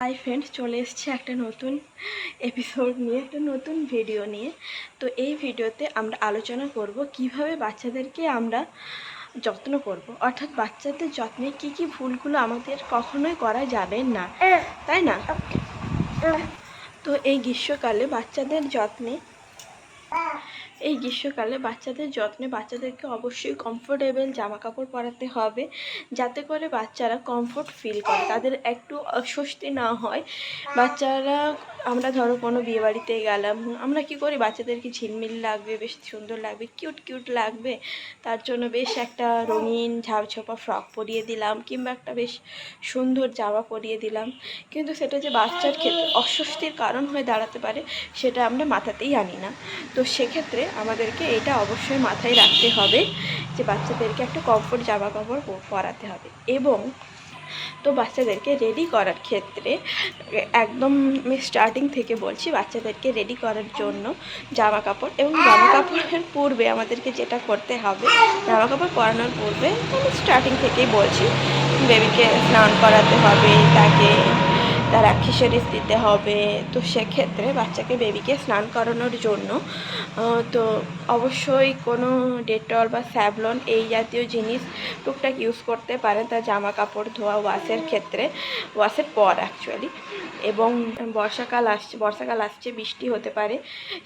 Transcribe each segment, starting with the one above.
Hi friends চলে এসছে একটা নতুন এপিসোড নিয়ে একটা নতুন ভিডিও নিয়ে। তো এই ভিডিওতে আমরা আলোচনা করব কীভাবে বাচ্চাদেরকে আমরা যত্ন করব। অর্থাৎ বাচ্চাদের যত্নে কি কি ভুলগুলো আমাদের কখনোই করা যাবে না। তাই না? তো এই গ্রীষ্মকালে বাচ্চাদের যত্নে এই গ্রীষ্মকালে বাচ্চাদের যত্নে বাচ্চাদেরকে অবশ্যই কমফোর্টেবল জামা কাপড় পরাতে হবে, যাতে করে বাচ্চারা কমফোর্ট ফিল করে। তাদের একটু অস্বস্তি না হয়। বাচ্চারা আমরা ধরো কোনো বিয়েবাড়িতে গেলাম, আমরা কি করি? বাচ্চাদেরকে ঝিলমিল লাগবে, বেশ সুন্দর লাগবে, কিউট কিউট লাগবে। তার জন্য বেশ একটা রঙিন ঝাপঝাপা ফ্রক পরিয়ে দিলাম, কিংবা একটা বেশ সুন্দর জামা পরিয়ে দিলাম। কিন্তু সেটা যে বাচ্চার ক্ষেত্রে অস্বস্তির কারণ হয়ে দাঁড়াতে পারে, সেটা আমরা মাথাতেই আনি না। তো সেক্ষেত্রে আমাদেরকে এটা অবশ্যই মাথায় রাখতে হবে যে বাচ্চাদেরকে একটা কমফোর্ট জামা কাপড় পরাতে হবে। এবং তো বাচ্চাদেরকে রেডি করার ক্ষেত্রে, একদম স্টার্টিং থেকে বলছি, বাচ্চাদেরকে রেডি করার জন্য জামা কাপড় এবং জামা কাপড়ের পূর্বে আমাদেরকে যেটা করতে হবে জামা কাপড় পরানোর পূর্বে আমি স্টার্টিং থেকেই বলছি বেবিকে স্নান করাতে হবে, তাকে তার অ্যাক্সেসরিজ দিতে হবে। তো সেক্ষেত্রে বাচ্চাকে বেবিকে স্নান করানোর জন্য তো অবশ্যই কোনো ডেটল বা স্যাভলন এই জাতীয় জিনিস টুকটাক ইউজ করতে পারেন। তার জামা কাপড় ধোয়া, ওয়াশের ক্ষেত্রে, ওয়াশের পর অ্যাকচুয়ালি এবং বর্ষাকাল আসছে বর্ষাকাল আসছে, বৃষ্টি হতে পারে,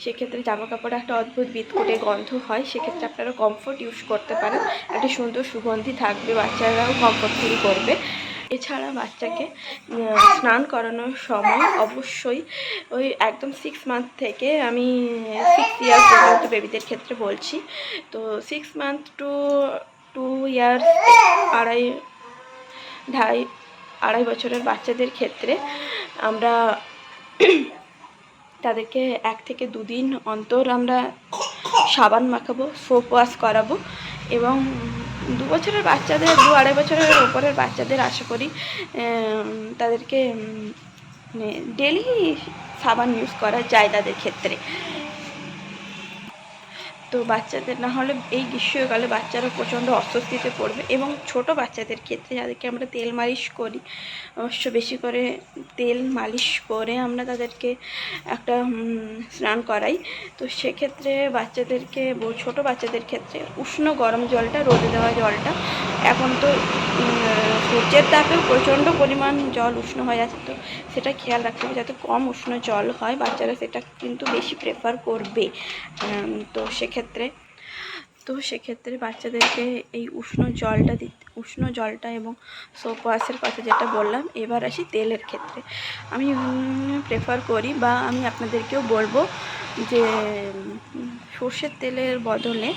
সেক্ষেত্রে জামা কাপড়ে একটা অদ্ভুত বিদকুটে গন্ধ হয়। সেক্ষেত্রে আপনারা কমফোর্ট ইউজ করতে পারেন। একটা সুন্দর সুগন্ধি থাকবে, বাচ্চারাও কমফোর্ট ফিল করবে। এছাড়া বাচ্চাকে স্নান করানোর সময় অবশ্যই ওই একদম সিক্স মান্থ থেকে আমি সিক্স ইয়ার পর্যন্ত বেবিদের ক্ষেত্রে বলছি। তো six month to two years আড়াই, ঢাই, আড়াই বছরের বাচ্চাদের ক্ষেত্রে আমরা তাদেরকে এক থেকে দুদিন অন্তর আমরা সাবান মাখাবো সোপ ওয়াশ করাবো এবং দু বছরের বাচ্চাদের, দু আড়াই বছরের ওপরের বাচ্চাদের আশা করি তাদেরকে মানে ডেলি সাবান ইউজ করা যায় তাদের ক্ষেত্রে। তো বাচ্চাদের না হলে এই গ্রীষ্মকালে বাচ্চারা প্রচণ্ড অস্বস্তিতে পড়বে এবং ছোট বাচ্চাদের ক্ষেত্রে যাদেরকে আমরা তেল মালিশ করি, অবশ্য বেশি করে তেল মালিশ করে আমরা তাদেরকে একটা স্নান করাই। তো সেক্ষেত্রে বাচ্চাদেরকে, ছোট বাচ্চাদের ক্ষেত্রে উষ্ণ গরম জলটা, রোদে দেওয়া জলটা। এখন তো সূর্যের তাপেও প্রচণ্ড পরিমাণ জল উষ্ণ হয়ে যাচ্ছে তো সেটা খেয়াল রাখতে হবে। যাতে কম উষ্ণ জল হয়, বাচ্চারা সেটা কিন্তু বেশি প্রেফার করবে। তো সেক্ষেত্রে তো সেক্ষেত্রে বাচ্চাদেরকে এই উষ্ণ জলটা দিতে উষ্ণ জলটা এবং সোপ ওয়াশের কথা যেটা বললাম, এবার আসি তেলের ক্ষেত্রে। আমি প্রেফার করি বা আমি আপনাদেরকেও বলব যে সর্ষের তেলের বদলে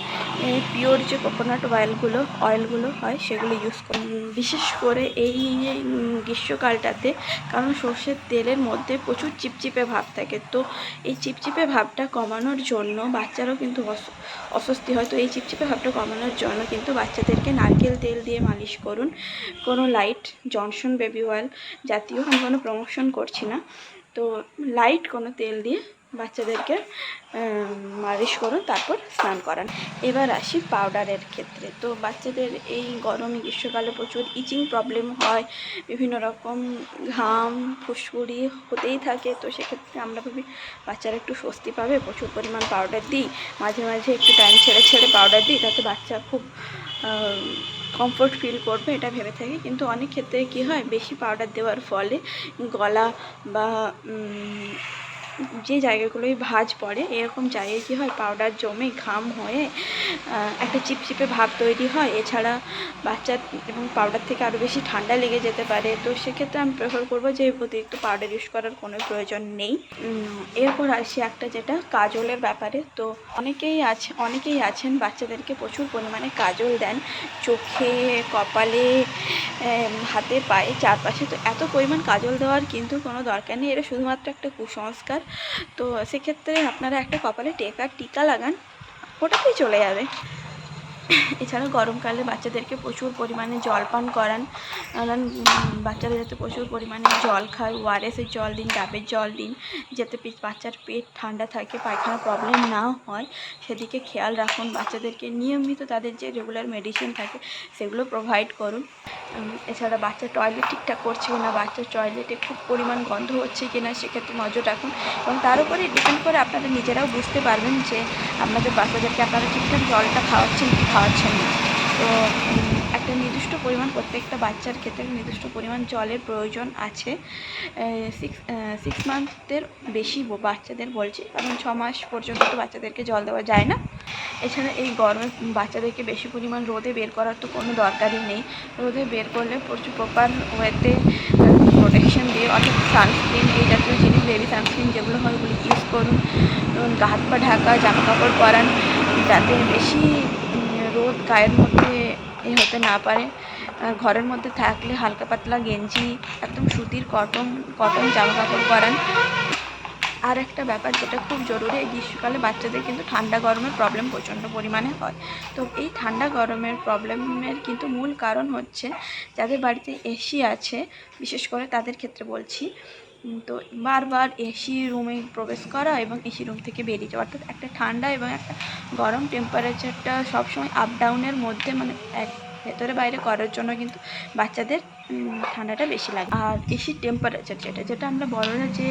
পিওর যে কোকোনাট অয়েলগুলো অয়েলগুলো হয়, সেগুলো ইউজ করুন বিশেষ করে এই গ্রীষ্মকালটাতে, কারণ সর্ষের তেলের মধ্যে প্রচুর চিপচিপে ভাব থাকে। তো এই চিপচিপে ভাবটা কমানোর জন্য বাচ্চারাও কিন্তু অস- অস্বস্তি হয়। তো এই চিপচিপে ভাবটা কমানোর জন্য কিন্তু বাচ্চাদেরকে নারকেল তেল দিয়ে মালিশ করুন। কোনো লাইট জনসন বেবি অয়েল জাতীয় আমি কোনো প্রমোশন করছি না। তো লাইট কোনো তেল দিয়ে বাচ্চাদেরকে মালিশ করুন, তারপর স্নান করান। এবার আসি পাউডারের ক্ষেত্রে। তো বাচ্চাদের এই গরম গ্রীষ্মকালে প্রচুর ইচিং প্রবলেম হয়, বিভিন্ন রকম ঘাম, ফুসকুড়ি হতেই থাকে। তো সেক্ষেত্রে আমরা ভাবি বাচ্চারা একটু স্বস্তি পাবে, প্রচুর পরিমাণ পাউডার দিই। মাঝে মাঝে একটু টাইম ছেড়ে ছেড়ে পাউডার দিই, তাতে বাচ্চা খুব কমফোর্ট ফিল করবে, এটা ভেবে থাকি। কিন্তু অনেক ক্ষেত্রে কী হয়, বেশি পাউডার দেওয়ার ফলে গলা বা যে জায়গাগুলোয় ভাঁজ পড়ে, এরকম জায়গায় কী হয় পাউডার জমে ঘাম হয়ে একটা চিপচিপে ভাব তৈরি হয়। এছাড়া বাচ্চার এবং পাউডার থেকে আরও বেশি ঠান্ডা লেগে যেতে পারে। তো সেক্ষেত্রে আমি প্রেফার করব যে অতিরিক্ত পাউডার ইউজ করার কোনো প্রয়োজন নেই। এরপর আসি একটা যেটা, কাজলের ব্যাপারে। তো অনেকেই আছে, অনেকেই আছেন, বাচ্চাদেরকে প্রচুর পরিমাণে কাজল দেন। চোখে, কপালে হাতে, পায়ে, চারপাশে। তো এত পরিমাণ কাজল দেওয়ার কিন্তু কোনো দরকার নেই। এটা শুধুমাত্র একটা কুসংস্কার। তো সেক্ষেত্রে আপনারা একটা কপালে টেকার টিকা লাগান ওটাতেই চলে যাবে। এছাড়াও গরমকালে বাচ্চাদেরকে প্রচুর পরিমাণে জল পান করান। কারণ বাচ্চারা যাতে প্রচুর পরিমাণে জল খায় ওয়ারেসের জল দিন, ডাবের জল দিন, যাতে বাচ্চার পেট ঠান্ডা থাকে, পায়খানা প্রবলেম না হয়, সেদিকে খেয়াল রাখুন। বাচ্চাদেরকে নিয়মিত তাদের যে রেগুলার মেডিসিন থাকে, সেগুলো প্রোভাইড করুন। এছাড়া বাচ্চা টয়লেট ঠিকঠাক করছে কিনা, বাচ্চার টয়লেটে খুব পরিমাণ গন্ধ হচ্ছে কিনা, সেক্ষেত্রে নজর রাখুন। এবং তার উপরে ডিপেন্ড করে আপনারা নিজেরাও বুঝতে পারবেন যে, আপনাদের বাচ্চাদেরকে আপনারা ঠিকঠাক জলটা খাওয়াচ্ছেন কি খাওয়াচ্ছেন না। তো একটা নির্দিষ্ট পরিমাণ প্রত্যেকটা বাচ্চার ক্ষেত্রে নির্দিষ্ট পরিমাণ জলের প্রয়োজন আছে। সিক্স সিক্স মান্থের বেশি বাচ্চাদের বলছি, কারণ ছ মাস পর্যন্ত তো বাচ্চাদেরকে জল দেওয়া যায় না। এছাড়া এই গরমে বাচ্চাদেরকে বেশি পরিমাণ রোদে বের করার তো কোনো দরকারই নেই। রোদে বের করলে প্রচুর প্রপার ওয়েতে প্রোটেকশন দিয়ে, অর্থাৎ সানস্ক্রিন এই জাতীয় জিনিস বেবি সানস্ক্রিন যেগুলো হয়, ওগুলি ইউজ করুন। গা হাত পা ঢাকা জামা কাপড় পরান, যাতে বেশি গায়ের মধ্যে এ হতে না পারে। ঘরের মধ্যে থাকলে হালকা পাতলা গেঞ্জি, একদম সুতির কটন কটন জামা কাপড় পরান। আর একটা ব্যাপার যেটা খুব জরুরি, এই গ্রীষ্মকালে বাচ্চাদের কিন্তু ঠান্ডা গরমের প্রবলেম প্রচণ্ড পরিমাণে হয়। তো এই ঠান্ডা গরমের প্রবলেমের কিন্তু মূল কারণ হচ্ছে, যাদের বাড়িতে এসি আছে, বিশেষ করে তাদের ক্ষেত্রে বলছি তো বারবার এসি রুমে প্রবেশ করা এবং এসি রুম থেকে বেরিয়ে যাওয়া। অর্থাৎ একটা ঠান্ডা এবং একটা গরম টেম্পারেচারটা সবসময় আপ ডাউনের মধ্যে মানে এক ভেতরে বাইরে করার জন্য কিন্তু বাচ্চাদের ঠান্ডাটা বেশি লাগে। আর এসির টেম্পারেচার যেটা যেটা আমরা বড়রা যে